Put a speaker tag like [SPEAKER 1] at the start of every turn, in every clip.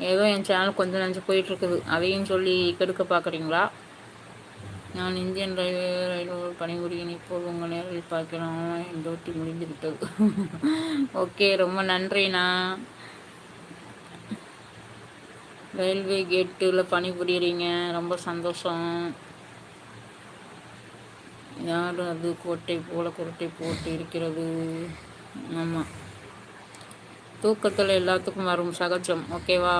[SPEAKER 1] ஏதோ என் சேனல் கொஞ்சம் நஞ்சு போயிட்டுருக்குது. அதையும் சொல்லி கெடுக்க பார்க்குறீங்களா நான் இந்தியன் ரயில்வே ரயில்வே பணிபுரியும் இப்போது உங்கள் நேரில் பார்க்கலாம் என் டோட்டி முடிந்து விட்டது. ஓகே ரொம்ப நன்றிண்ணா ரயில்வே கேட்டில் பணிபுரியுறீங்க. ரொம்ப சந்தோஷம். யார் அது கோட்டை போல குரட்டை போட்டு இருக்கிறது? ஆமாம் தூக்கத்தில் எல்லாத்துக்கும் வரும் சகஜம் ஓகேவா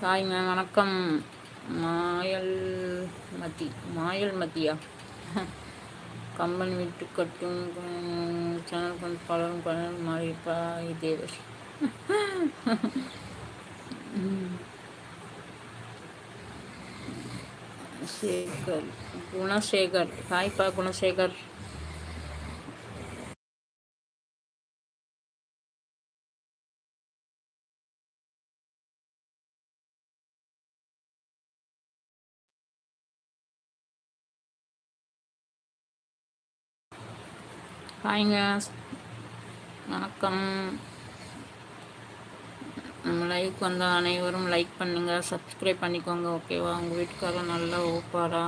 [SPEAKER 1] ஹாய்ங்க வணக்கம் மாயல் மதி மாயல் மதியா கம்பன் விட்டு கட்டும் சேனல் கொஞ்சம் பலரும் பலரும் மாறிப்பா தேவர் சேகர் குணசேகர் ஹாய்ப்பா குணசேகர் ஹாய்ங்க வணக்கம் நம்ம லைக் வந்த அனைவரும் லைக் பண்ணுங்கள் சப்ஸ்கிரைப் பண்ணிக்கோங்க ஓகேவா உங்கள் வீட்டுக்காரர் நல்லா ஓப்பாரா?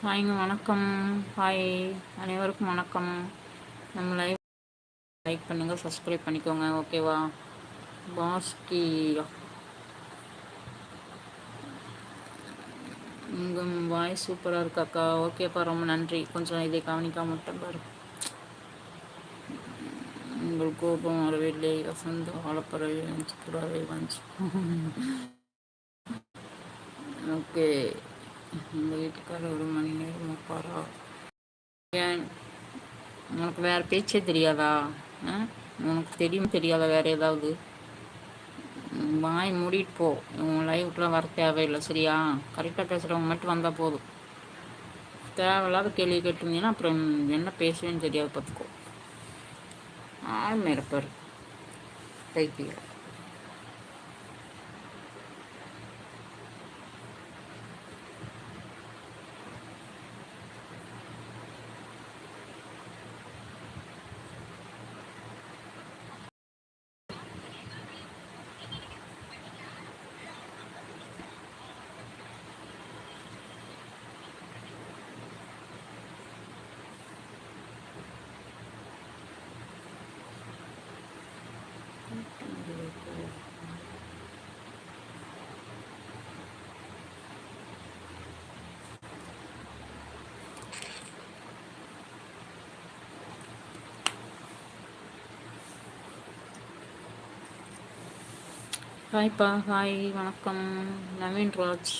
[SPEAKER 1] ஹாய்ங்க வணக்கம். ஹாய் அனைவருக்கும் வணக்கம். நம்ம லைவ் லைக் பண்ணுங்கள் சப்ஸ்கிரைப் பண்ணிக்கோங்க ஓகேவா பாஸ்கி உங்கள் வாய்ஸ் சூப்பராக இருக்காக்கா ஓகேப்பா ரொம்ப நன்றி. கொஞ்சம் இதை கவனிக்காம மட்டும் பாரு. உங்கள் கோபம் வரவில்லை. வசந்தம் வாழப்பறவை வந்து புறாவை வந்து ஓகே இந்த வீட்டுக்காரர் ஒரு மணி நேரம் உட்காரா ஏன்? உனக்கு வேறு பேச்சே தெரியாதா? உனக்கு தெரியும்? தெரியாதா? வேறு ஏதாவது? வாய் மூடிட்டு போ. உன் லைவுக்குலாம் வர தேவையில்லை சரியா? கரெக்டாக பேசுகிறவங்க மட்டும் வந்தால் போதும். தேவையில்லாத கேள்வி கேட்டிருந்தீங்கன்னா அப்புறம் என்ன பேசுவேன்னு தெரியாது பார்த்துக்கோ. ஆள் மேரப்பர் தைப்பியா ஹாய்ப்பா ஹாய் வணக்கம். நவீன் ராஜ்.